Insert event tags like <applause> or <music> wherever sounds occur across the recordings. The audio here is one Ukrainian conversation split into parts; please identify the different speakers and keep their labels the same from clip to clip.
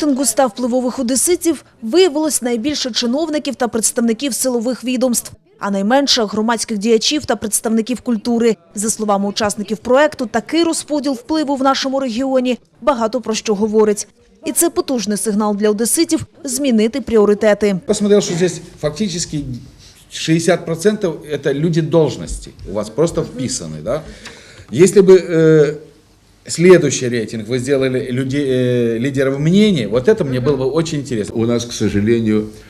Speaker 1: рейтингу ста впливових одеситів виявилось найбільше чиновників та представників силових відомств, а найменше громадських діячів та представників культури. За словами учасників проекту, такий розподіл впливу в нашому регіоні багато про що говорить. І це потужний сигнал для одеситів змінити пріоритети.
Speaker 2: Посмотрел, что здесь фактически 60% это люди должности. У вас просто вписаны, да? Если бы э, следующий рейтинг вы сделали людей, э, лидеров мнений, вот это мне было бы очень интересно.
Speaker 3: У нас, к сожалению, э,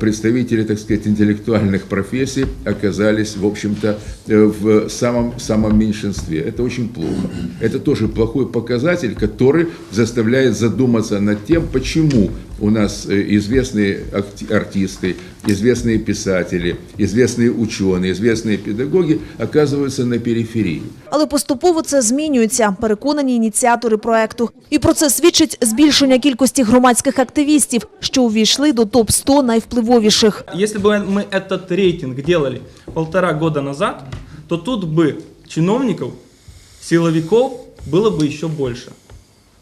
Speaker 3: представители, так сказать, интеллектуальных профессий оказались, в общем-то, э, в самом, самом меньшинстве. Это очень плохо. Это тоже плохой показатель, который заставляет задуматься над тем, почему у нас э, известные акти- артисты, известные писатели, известные ученые, известные педагоги оказываются на периферии.
Speaker 1: Але поступово це змінюється, переконані ініціатори проекту. І про це свідчить збільшення кількості громадських активістів, що увійшли до топ-100 найвпливовіших.
Speaker 4: Если бы мы этот рейтинг делали полтора года назад, то тут бы чиновников, силовиков было бы еще больше.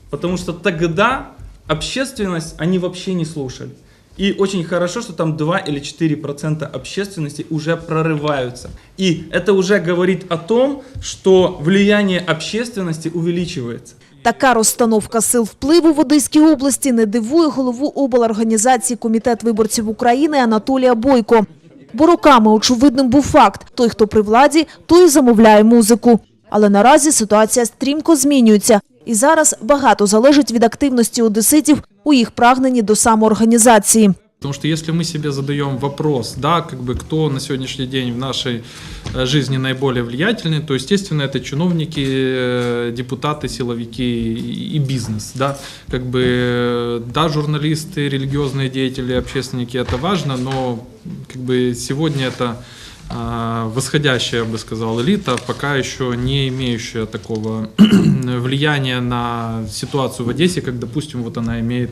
Speaker 4: Потому что тогда общественность они вообще не слушали. И очень хорошо, что там 2 или 4 процента общественности уже прорываются. И это уже говорит о том, что влияние общественности увеличивается.
Speaker 1: Така розстановка сил впливу в Одеській області не дивує голову облорганізації Комітет виборців України Анатолія Бойко. Бо роками очевидним був факт – той, хто при владі, той замовляє музику. Але наразі ситуація стрімко змінюється. І зараз багато залежить від активності одеситів у їх прагненні до самоорганізації.
Speaker 5: Потому что если мы себе задаем вопрос, да, как бы кто на сегодняшний день в нашей э, жизни наиболее влиятельный, то, естественно, это чиновники, э, депутаты, силовики и бизнес, да, как бы, э, да, журналисты, религиозные деятели, общественники, это важно, но, как бы, сегодня это восходящая, я бы сказал, элита, пока еще не имеющая такого <clears throat> влияния на ситуацию в Одессе, как, допустим, вот она имеет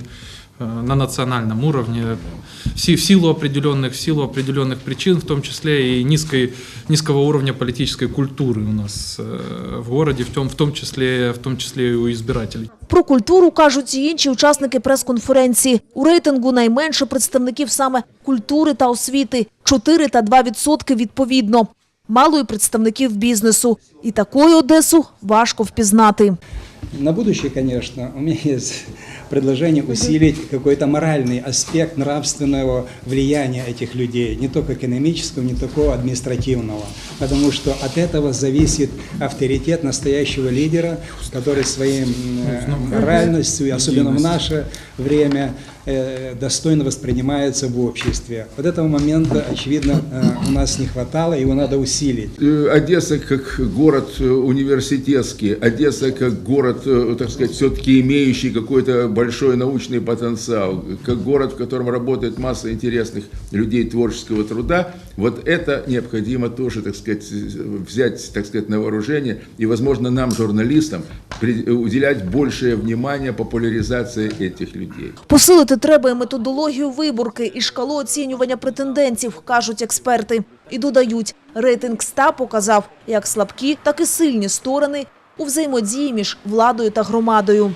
Speaker 5: на национальном уровне в си- в силу определенных, в силу определенных причин, в том числе и низкой, низкого уровня политической культуры у нас э, в городе, в том, в том числе, в том числе и у избирателей.
Speaker 1: Про культуру кажуть і інші учасники прес-конференції. У рейтингу найменше представників саме культури та освіти – 4 та 2 відсотки відповідно. Мало і представників бізнесу. І такою Одесу важко впізнати.
Speaker 6: На будущее, конечно, у меня есть предложение усилить какой-то моральный аспект нравственного влияния этих людей, не только экономического, не только административного, потому что от этого зависит авторитет настоящего лидера, который своим э, моральностью, и особенно в наше время, э, достойно воспринимается в обществе. Вот этого момента, очевидно, э, у нас не хватало, его надо усилить.
Speaker 3: Э, Одесса как город э, университетский, Одесса как город, э, так сказать, все-таки имеющий какой-то большой научный потенциал, как город, в котором работает масса интересных людей творческого труда, вот это необходимо тоже, так сказать, э, взять, так сказать, на вооружение и, возможно, нам, журналистам, э, уделять більше внимание популяризації этих людей.
Speaker 1: Посилити треба і методологію виборки, і шкалу оцінювання претендентів, кажуть експерти. І додають, рейтинг ста показав як слабкі, так і сильні сторони у взаємодії між владою та громадою.